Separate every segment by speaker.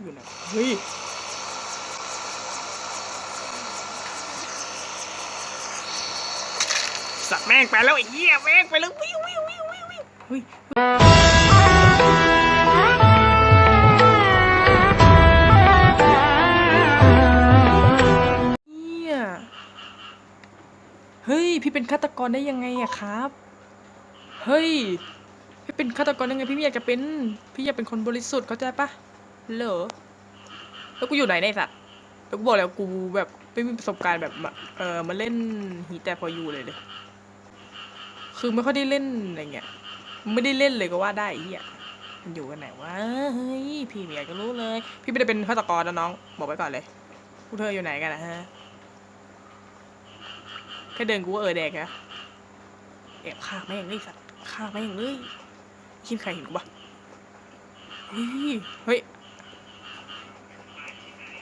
Speaker 1: อยู่ไหนเฮ้ยสัตว์แม่งไปแล้วไอ้เหี้ยแม่งไปแล้ววิววิววิววิววิวเฮ้ยเหี้ยเฮ้ย พี่เป็นฆาตกรได้ยังไงอะครับ เฮ้ย พี่เป็นฆาตกรยังไง พี่ไม่อยากจะเป็น พี่อยากเป็นคนบริสุทธิ์เข้าใจปะ เหรอแล้วกูอยู่ไหนในสัตว์แล้วกูบอกแล้วกูแบบไม่มีประสบการณ์แบบมาเออมาเล่นฮีแต่พออยู่เลยเลย คือไม่ค่อยได้เล่นอะไรเงี้ย ไม่ได้เล่นเลยก็ว่าได้ไอ้เหี้ยมันอยู่กันไหนวะเฮ้ยพี่ไม่อยากจะรู้เลย พี่ไม่ได้เป็นฆาตกรนะน้อง บอกไว้ก่อนเลยพวกเธออยู่ไหนกันนะฮะแค่เดินกูก็เออแดกนะแอบฆ่าแม่งเลยสัตว์ฆ่าแม่งเลยคิดใครเห็นกูปะเฮ้ยเฮ้ย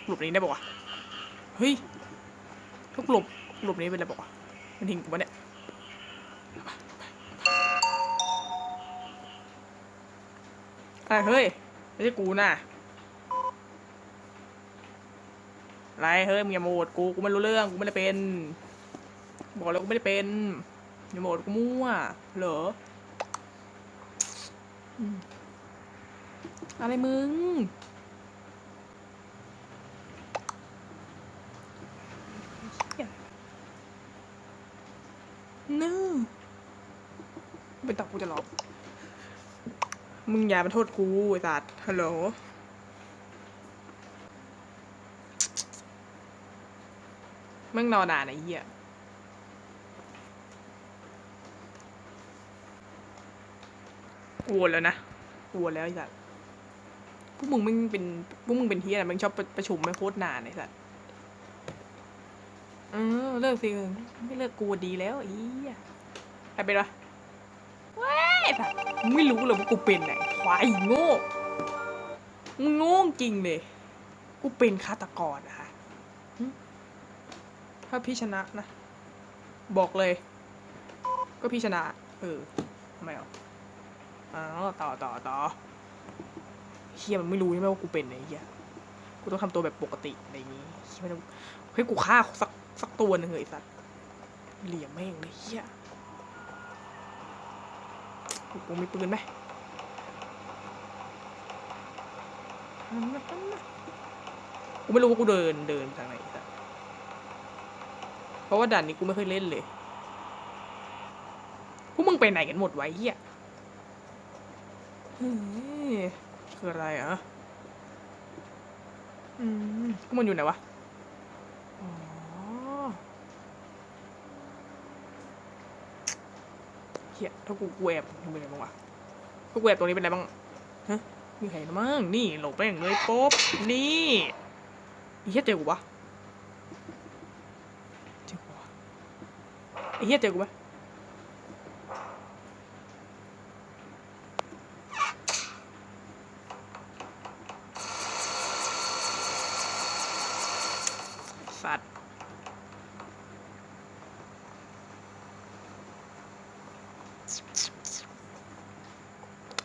Speaker 1: หลบนี้ได้ปะวะเฮ้ยทุกหลบหลบนี้เป็นอะไรปะวะมันทิ้งกูปะเนี่ยอะไรเฮ้ยไม่ใช่กูนะอะไรเฮ้ยมึงอย่าโมดกูกูไม่รู้เรื่องกูไม่ได้เป็น บอกแล้วกูไม่ได้เป็นอย่าโมดกูมั่วเหรออะไรมึง เหี้ย นื่อเป็นตับกูจะหลอก มึงอย่ามาโทษกูไอ้สัตว์ฮัลโหลม่งนอนนานไอ้เหี้ยอวนแล้วนะอวนแล้วไอ้สัตว์พวกมึงมึงเป็นพวกมึงเป็นเฮียอะไรมึงชอบประประชุมไม่โคตรนานไอ้สัตว์ เออเลิกสิเออไม่เลิกกูดีแล้วไอ้เหี้ยใครเป็นวะเว้ยไอ้สัตว์มึงไม่รู้เลยว่ากูเป็นไหนควายโง่มึงโง่จริงเลยกูเป็นฆาตกรนะฮะถ้าพี่ชนะนะ บอกเลย ก็พี่ชนะ เออทำไมอะอ๋อต่อต่อต่อเฮียมันไม่รู้ใช่ไหมว่ากูเป็นไอ้เฮียกูต้องทำตัวแบบปกติอะไรอย่างงี้เฮียไม่ต้องเฮ้ยกูฆ่าสัก สักตัวหนึ่งเหยไอสัตว์เหลี่ยมแม่งเลยเฮียกูมีปืนไหมกูไม่รู้ว่ากูเดินเดินทางไหนสัตว์เพราะว่าด่านนี้กูไม่เคยเล่นเลยพวกมึงไปไหนกันหมดไว้เฮียเฮ้ยคืออะไรอะอืมพวกมันอยู่ไหนวะ อ๋อ เฮียถ้ากูกูแอบมึงเป็นไงบ้างวะกูแอบตรงนี้เป็นไรบ้างฮะมีใครนะมั้งนี่หลบแม่งเลยป๊บนี่เฮียเจอกูปะเจอกูปะเฮียเจอกูปะสัตว์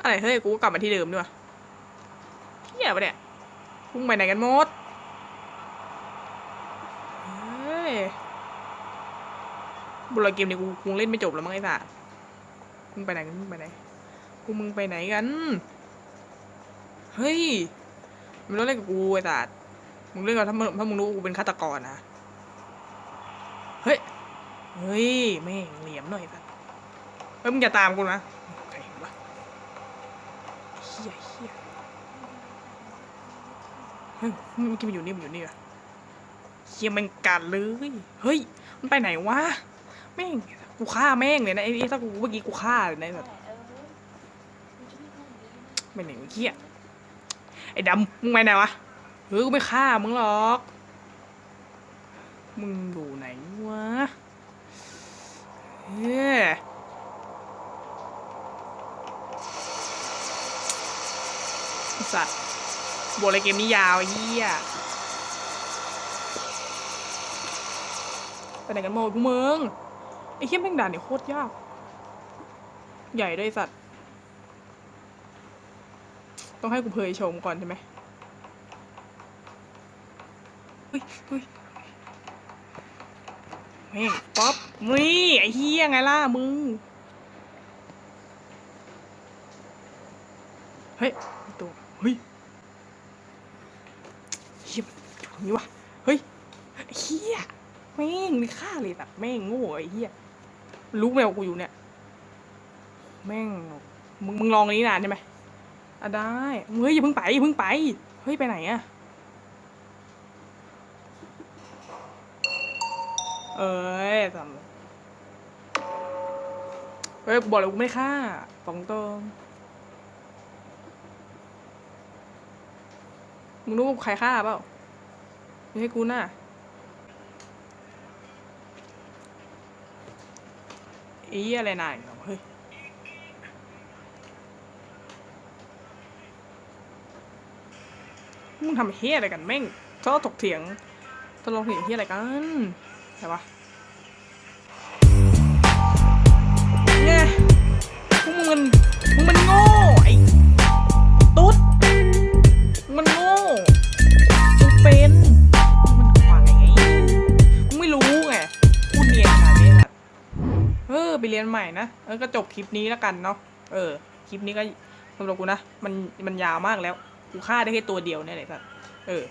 Speaker 1: อะไรเฮ้ยกูก็กลับมาที่เดิมด้วยเฮียปะเนี่ยพวกมึงไปไหนกันหมดเฮ้ยบุรเกมนี้กูคงเล่นไม่จบแล้วมั้งไอ้สัสมึงไปไหนกันมึงไปไหนกูมึงไปไหนกัน เฮ้ยมึงเล่นกับกูไอ้สัสมึงเล่นกับถ้ามึงถ้ามึงรู้กูเป็นฆาตกรนะเฮ้ย เฮ้ยแม่งเหลี่ยมหน่อยสัส เฮ้ยมึงอย่าตามกูนะใครวะเฮียเฮียเฮ้ยเมื่อกี้มันอยู่นี่มันอยู่นี่อะเฮียมันกัดเลยเฮ้ยมันไปไหนวะแม่งกูฆ่าแม่งเลยนะไอ้ถ้ากูเมื่อกี้กูฆ่าเลยนะไอ้สัสไปไหนเฮียไอ้ดำมึงไปไหนวะเฮ้ยกูไม่ฆ่ามึงหรอก มึงอยู่ไหนวะเฮ้ยไอ้ สัตว์บอกเลยเกมนี้ยาวเฮียไปไหนกันหมดพวกมึงไอ้เฮี้ยแม่งด่านเนี่ยโคตรยาก ใหญ่ด้วยสัตว์ ต้องให้กูเพยชมก่อนใช่ไหมเฮ้ยเฮ้ยแม่งป๊อปนี่ไอ้เฮียไงล่ะมึง เฮ้ยตัว เฮ้ยเฮียอยู่ตรง นี้วะเฮ้ยเฮียแม่งมีค่าเลยแบบแม่งโง่ไอ้เฮียรู้ไหมว่ากูอยู่เนี่ย แม่งมึงมึงลองอันนี้นานใช่ไหมอะได้เฮ้ยอย่าเพิ่งไปอย่าเพิ่งไปเฮ้ยไปไหนอะเอ้ยทำเฮ้ยบอกเลยกูไม่ฆ่าตรงตรงมึงรู้ว่าใครฆ่าเปล่า ไม่ให้กูน่ะอีอะไรนายเฮ้ยมึงทำเฮี้ยอะไรกันแม่งทะเลาะถกเถียงทะเลาะเถียงเฮี้ยอะไรกันใช่ปะ ไปเรียนใหม่นะเออก็จบคลิปนี้แล้วกันเนาะเออคลิปนี้ก็สำหรับกูนะมันมันยาวมากแล้วกูฆ่าได้แค่ตัวเดียวเนี่ยแหละครับเออ